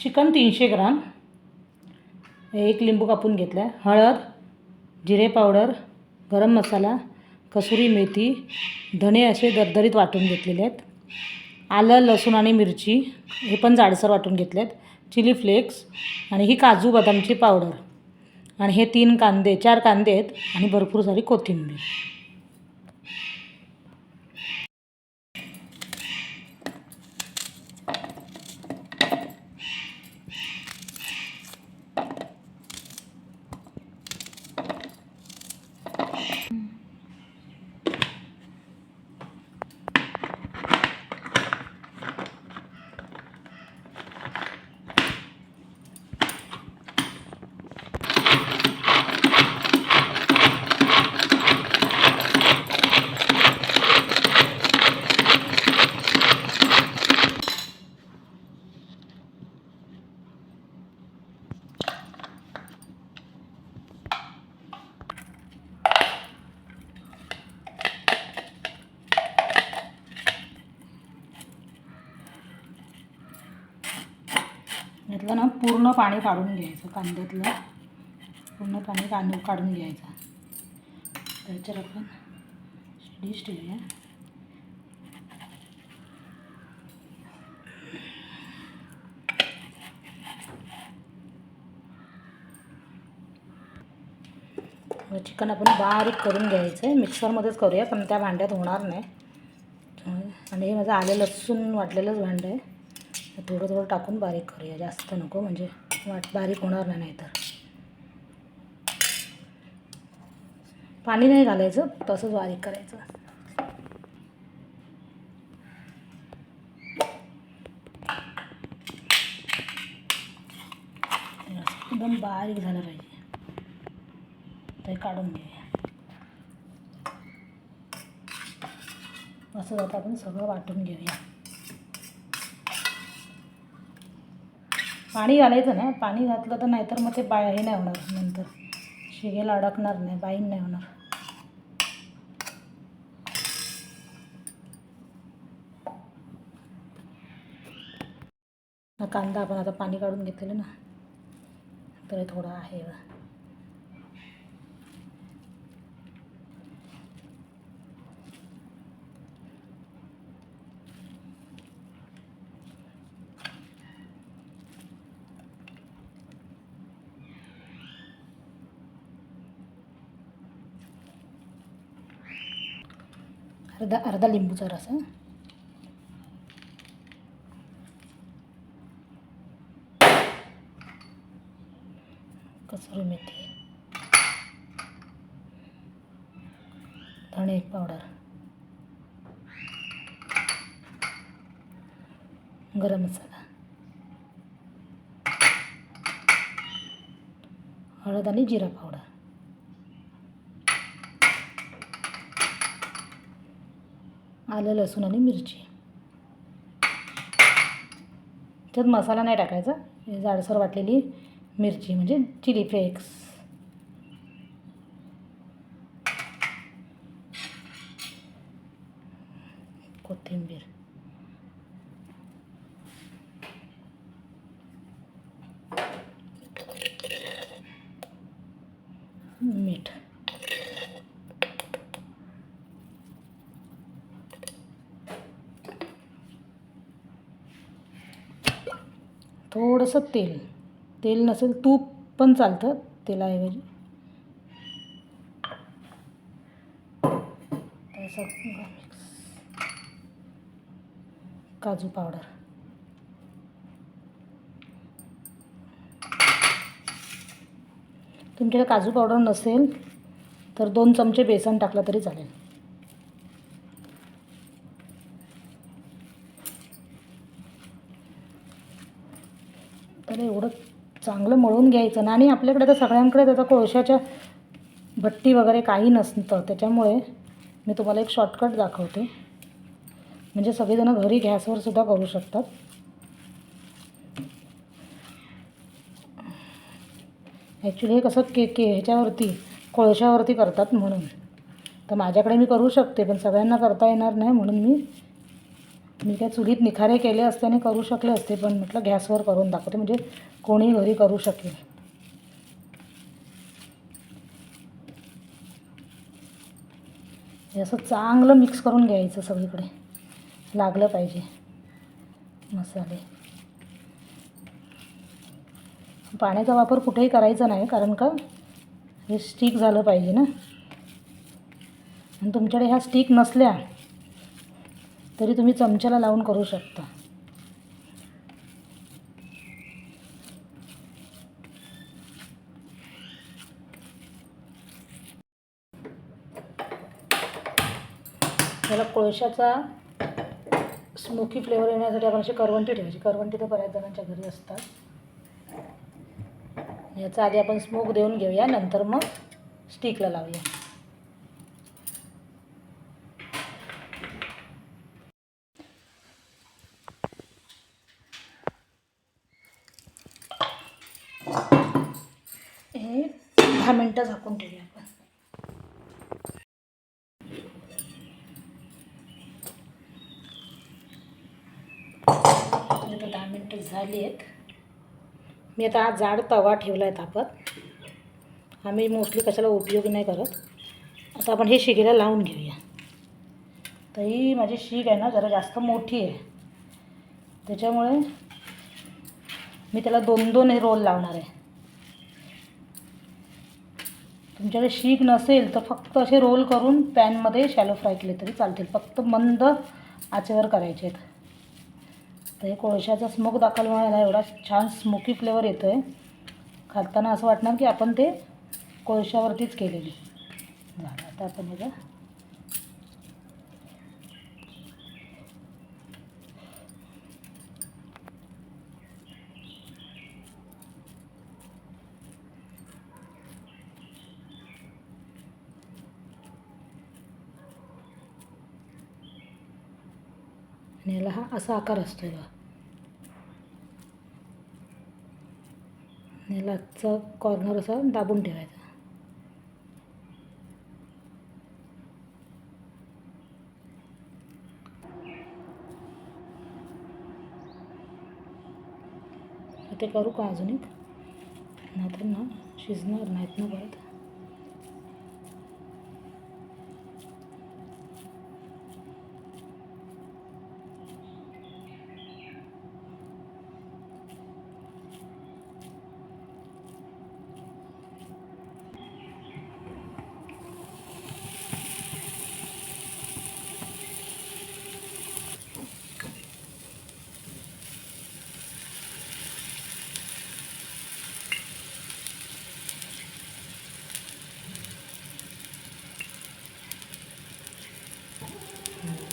Chicken तीनशे ग्राम. एक लिंबू कापून घेतला आहे हळद जिरे पावडर गरम मसाला कसुरी मेथी धणे असे दरदरीत वाटून घेतलेले आहेत. आलं लसूण आणि मिरची हे पण जाडसर वाटून घेतले आहेत चिली फ्लेक्स आणि ही काजू बदामची पावडर. आणि हे तीन कांदे चार कांदे आहेत आणि भरपूर सारी कोथिंबीर यातलं ना पूर्ण पाणी काढून घ्यायचं कांद्यातलं. पूर्ण पाणी कांदू काढून घ्यायचं. त्याच्यावर आपण डिश ठेवूया. चिकन आपण बारीक करून घ्यायचं आहे. मिक्सरमध्येच करूया पण त्या भांड्यात होणार नाही. आणि हे माझं आलं लसूण वाटलेलंच भांडं आहे. थोडं थोडं टाकून बारीक करूया. जास्त नको म्हणजे वाट बारीक होणार नाही नाहीतर. पाणी नाही घालायचं तसंच बारीक करायचं. एकदम बारीक झालं पाहिजे. ते काढून घेऊया. असं जातं आपण सगळं वाटून घेऊया. पाणी घालायचं नाही पाणी घातलं तर नाहीतर मग ते बा हे नाही होणार नंतर. शिगेला अडकणार नाही बाईन नाही होणार. कांदा आपण आता पाणी काढून घेतलेलं ना तर थोडं आहे अर्धा अर्धा लिंबूचा रस कसुरी मेथी. धणे पावडर गरम मसाला. हळद आणि जिरा पावडर आलं लसूण आणि मिरची. त्यात मसाला नाही टाकायचा. हे जाडसर वाटलेली मिरची म्हणजे चिली फ्लेक्स. कोथिंबीर. मीठ. थोडंसं तेल. तेल नसेल तूप पण चालतं तेलाऐवजी. काजू पावडर. तुमच्याकडे काजू पावडर नसेल तर दोन चमचे बेसन टाकलं तरी चालेल तर एवढं चांगलं मळून घ्यायचं ना. आणि आपल्याकडे तर सगळ्यांकडे त्याचा कोळशाच्या भट्टी वगैरे काही नसतं. त्याच्यामुळे मी तुम्हाला एक शॉर्टकट दाखवते. म्हणजे सगळेजणं घरी गॅसवर सुद्धा करू शकतात. ॲक्च्युली हे कसं के के ह्याच्यावरती कोळशावरती करतात म्हणून. तर माझ्याकडे मी करू शकते पण सगळ्यांना करता येणार नाही म्हणून मी मी काय चुलीत निखारे केले असते आणि करू शकले असते पण म्हटलं गॅसवर करून दाखवते म्हणजे कोणी घरी करू शकेल. हे असं चांगलं मिक्स करून घ्यायचं सगळीकडे. लागलं पाहिजे. मसाले. पाण्याचा वापर कुठेही करायचा नाही कारण का? हे स्टिक झालं पाहिजे ना. आणि तुमच्याकडे ह्या स्टिक नसल्या तरी तुम्ही चमच्याला लावून करू शकता. त्याला कोळशाचा स्मोकी फ्लेवर येण्यासाठी आपण अशी करवंटी ठेवायची. करवंटी तर बऱ्याच जणांच्या घरी असतात. याचा आधी आपण स्मोक देऊन घेऊया नंतर मग स्टिकला लावूया हे दहा मिनटं झाकून ठेवूया आपण. आता दहा मिनटं झाली आहेत मी आता हा जाड तवा ठेवला आहे तापत. आम्ही मोस्टली कशाला उपयोग नाही करत. आता आपण हे शिगेला लावून घेऊया. तर ही माझी शीग आहे ना जरा जास्त मोठी आहे. त्याच्यामुळे मी त्याला दोन दोन हे रोल लावणार आहे. तुमच्याकडे शीक नसेल तर फक्त असे रोल करून पॅनमध्ये शॅलो फ्राय केले तरी चालतील. फक्त मंद आचेवर करायचे आहेत. तर हे कोळशाचा स्मोक दाखल व्हायला एवढा छान स्मोकी फ्लेवर येतो आहे खाताना असं वाटणार की आपण ते कोळशावरतीच केलेली. झालं. आता आपण ह्याला आणि याला हा असा आकार असतो बघा. आणि याला आजचा कॉर्नर असा दाबून ठेवायचा. ते करू का अजून एक? नाहीतर ना शिजणार नाहीत ना परत.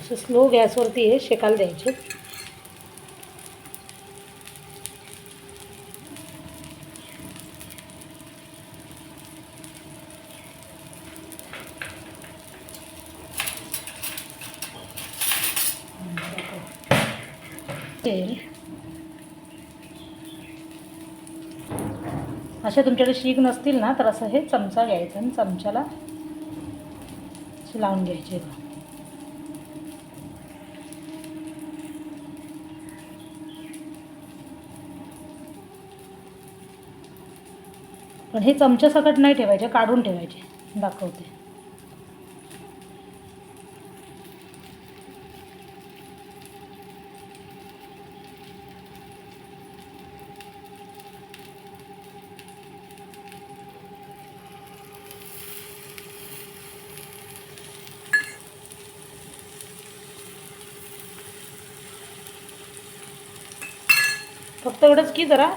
असं स्लो गॅसवरती हे शेकायला द्यायचे. असे तुमच्याकडे शीक नसतील ना तर असं हे चमचा घ्यायचा आणि चमच्याला लावून घ्यायचे. पण हे चमच्यासकट नाही ठेवायचे काढून ठेवायचे. दाखवते. फक्त एवढंच की जरा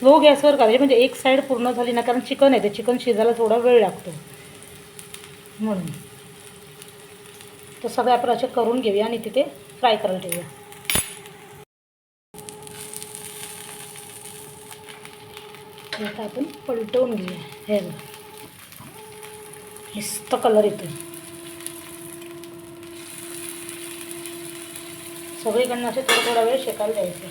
स्लो गॅसवर करायची म्हणजे एक साईड पूर्ण झाली ना कारण चिकन आहे ते चिकन शिजायला थोडा वेळ लागतो. म्हणून. तर सगळे आपण असे करून घेऊया आणि तिथे फ्राय करायला ठेवूया. आता आपण पलटवून घेऊया. हे मस्त कलर येतो सगळीकडनं असे थोडा थोडा वेळ शेकायला द्यायचं.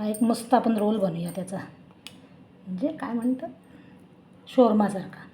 हा एक मस्त आपण रोल बनवूया त्याचा. म्हणजे काय म्हणतात? शोरमासारखा